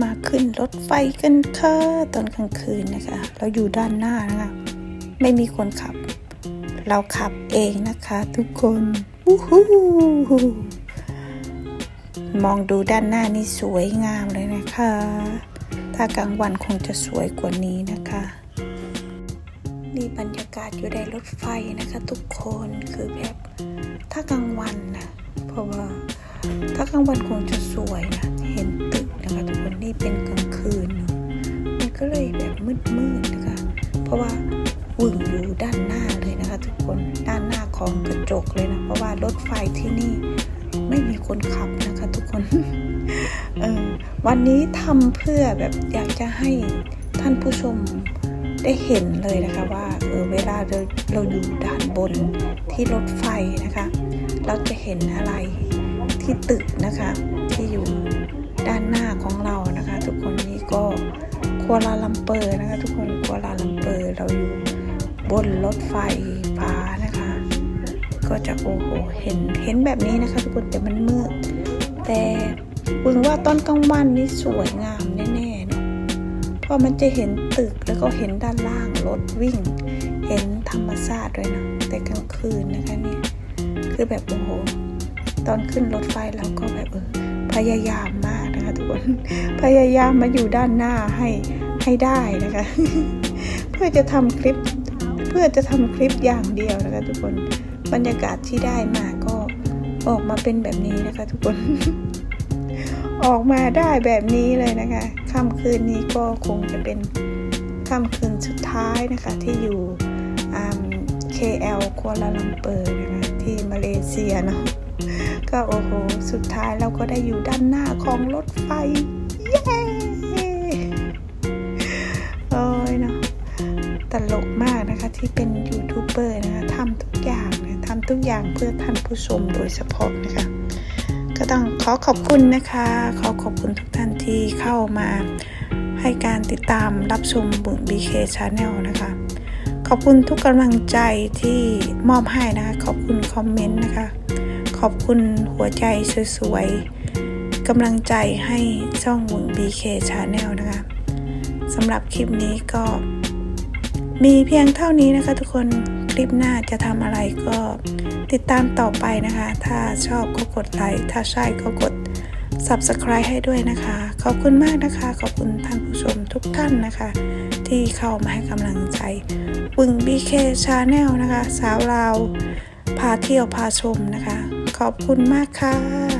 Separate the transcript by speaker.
Speaker 1: มาขึ้นรถไฟกันค่ะตอนกลางคืนนะคะ เราอยู่ด้านหน้านะคะ ไม่มีคนขับ เราขับเองนะคะทุกคนวู้ฮู้มองดูด้านหน้านี่สวยงามเลยนะคะ ถ้ากลางวันคงจะสวยกว่านี้นะคะ นี่บรรยากาศอยู่ในรถไฟนะคะ ทุกคนคือแบบถ้ากลางวันนะ เพราะว่าถ้ากลางวันคงจะสวยนะ เป็นกลางคืน มันก็เลยแบบมืดๆนะคะเพราะว่าวุ่นอยู่ด้านหน้าเลยนะคะ ทุกคนด้านหน้าของกระจกเลยนะ เพราะว่ารถไฟที่นี่ไม่มีคนขับนะคะ ทุกคนเออวันนี้ทำเพื่อแบบอยากจะให้ท่านผู้ชมได้เห็นเลยนะคะว่าเออเวลาเราเราอยู่ด้านบนที่รถไฟนะคะ เราจะเห็นอะไรที่ตึกนะคะ ที่อยู่ด้านหน้าของเรา กัวลาลัมเปอร์นะคะ ทุกคนกัวลาลัมเปอร์เราอยู่บนรถไฟฟ้านะคะ ก็จะโอ้โหเห็นเห็นแบบนี้นะคะ ทุกคนแต่มันมืดแต่วึงว่าตอนกลางวันนี่สวยงามแน่ๆเนาะเพราะมันจะเห็นตึกแล้วก็เห็นด้านล่างรถวิ่ง เห็นธรรมชาติด้วยนะแต่กลางคืนนะคะเนี่ยคือแบบโอ้โหตอนขึ้นรถไฟเราก็แบบเออพยายามมากนะคะทุกคน พยายามมาอยู่ด้านหน้าให้ ให้ได้นะคะ เพื่อจะทำคลิปเพื่อจะทำคลิปอย่างเดียวนะคะ ทุกคนบรรยากาศที่ได้มาก็ออกมาเป็นแบบนี้นะคะ ทุกคน ออกมาได้แบบนี้เลยนะคะค่ำคืนนี้ก็คงจะเป็นค่ำคืนสุดท้ายนะคะที่อยู่ KL กัวลาลัมเปอร์นะคะที่มาเลเซียเนาะก็โอ้โห สุดท้ายเราก็ได้อยู่ด้านหน้าของรถไฟ เย้ำทุกอย่างเพื่อท่านผู้ชมโดยเฉพาะนะคะ ก็ต้องขอขอบคุณนะคะ ขอขอบคุณทุกท่านที่เข้ามาให้การติดตามรับชมบุญ BK Channel นะคะ ขอบคุณทุกกำลังใจที่มอบให้นะคะ ขอบคุณคอมเมนต์นะคะ ขอบคุณหัวใจสวยๆกำลังใจให้ช่องบุญ BK Channel นะคะสำหรับคลิปนี้ก็มีเพียงเท่านี้นะคะทุกคน คลิปหน้าจะทำอะไรก็ติดตามต่อไปนะคะ ถ้าชอบก็กดไลค์ ถ้าใช่ก็กด Subscribe ให้ด้วยนะคะ ขอบคุณมากนะคะ ขอบคุณท่านผู้ชมทุกท่านนะคะ ที่เข้ามาให้กำลังใจวึง BK Channel นะคะ สาวลาวพาเที่ยวพาชมนะคะ ขอบคุณมากค่ะ